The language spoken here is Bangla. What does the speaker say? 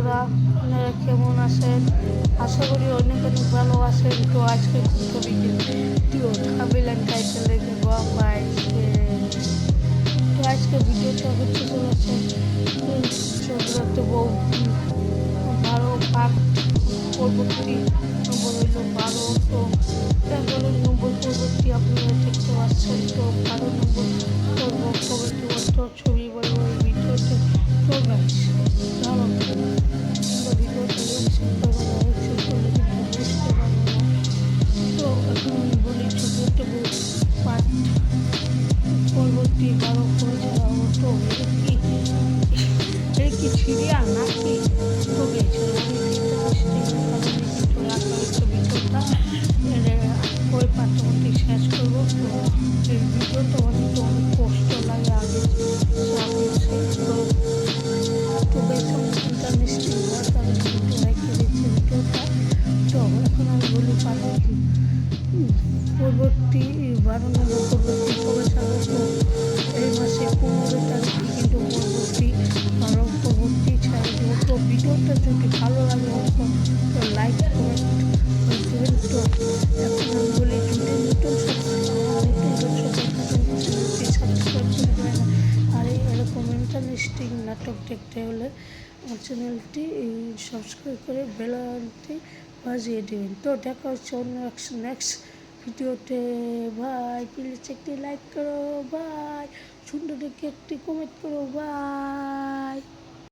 বন্ধুরা, আপনারা কেমন আছেন? আশা করি অনেক অনেক ভালো আছেন। তো আজকে থামিলেন টাইটেল দেখে বাম্বাই তো আজকে ভিডিওটা হচ্ছে চলেছে চন্দ্রত বউ বারো পাক পরবর্তী নম্বর হইল বারো। তো তারপরে নম্বর পরবর্তী আপনারা দেখতে পাচ্ছেন, তো বারো নম্বর পর্ব পরবর্তী ছবি এটা কি সিরিয়াল নাকি তো গেছিল ওই পার্টটা শেষ করব তো এই ভিডিওটা অনেকটা অনেক কষ্ট লাগে আগে তো তো বেশ ইন্টারনেস্টিং হওয়ার কারণে ভিডিও রেখে দিচ্ছে ভিডিওটা তো আমি বলি পরবর্তী পরবর্তী বারো নম্বর ভালো লাগে লাইক কমেন্ট তো এখন বলি নতুন আর এই এরকম ইন্টারেস্টিং নাটক দেখতে হলে আমার চ্যানেলটি সাবস্ক্রাইব করে বেলানটি বাজিয়ে দেবেন। তো দেখা হচ্ছে অন্য নেক্সট ভিডিওতে। ভাই প্লিজ একটি লাইক করো। বাই সুন্দর একটি কমেন্ট করো। বাই